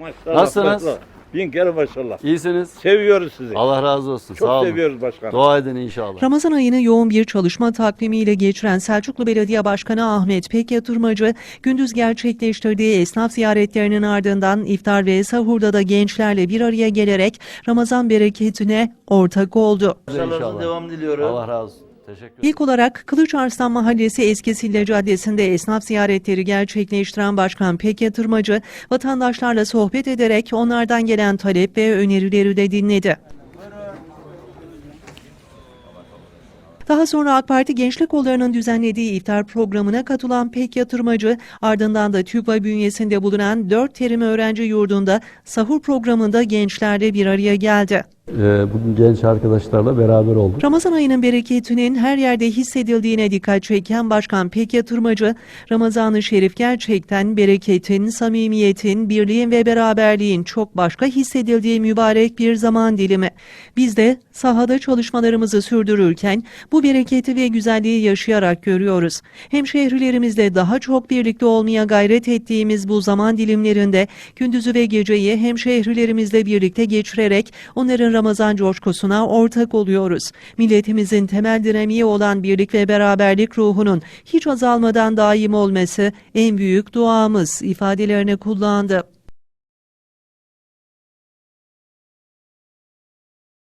Maşallah, Nasılsınız? maşallah. Bin kere maşallah. İyisiniz. Seviyoruz sizi. Allah razı olsun. Çok Sağ olun. seviyoruz başkanım. Dua edin inşallah. Ramazan ayını yoğun bir çalışma takvimiyle geçiren Selçuklu Belediye Başkanı Ahmet Pek Yatırmacı, gündüz gerçekleştirdiği esnaf ziyaretlerinin ardından iftar ve sahurda da gençlerle bir araya gelerek Ramazan bereketine ortak oldu. Başarılarınızın devam diliyorum. Allah razı olsun. İlk olarak Kılıçarslan Mahallesi Eski Sille Caddesi'nde esnaf ziyaretleri gerçekleştiren Başkan Pek Yatırmacı, vatandaşlarla sohbet ederek onlardan gelen talep ve önerileri de dinledi. Daha sonra AK Parti Gençlik Kolları'nın düzenlediği iftar programına katılan Pek Yatırmacı, ardından da TÜGVA bünyesinde bulunan 4 terim öğrenci yurdunda sahur programında gençlerle bir araya geldi. Ee, bugün genç arkadaşlarla beraber olduk. Ramazan ayının bereketinin her yerde hissedildiğine dikkat çeken Başkan Pek Yatırmacı, Ramazan-ı Şerif gerçekten bereketin, samimiyetin, birliğin ve beraberliğin çok başka hissedildiği mübarek bir zaman dilimi. Biz de sahada çalışmalarımızı sürdürürken bu bereketi ve güzelliği yaşayarak görüyoruz. Hemşehrilerimizle daha çok birlikte olmaya gayret ettiğimiz bu zaman dilimlerinde gündüzü ve geceyi hemşehrilerimizle birlikte geçirerek onların Ramazan coşkusuna ortak oluyoruz. Milletimizin temel dinamiği olan birlik ve beraberlik ruhunun hiç azalmadan daim olması en büyük duamız ifadelerini kullandı.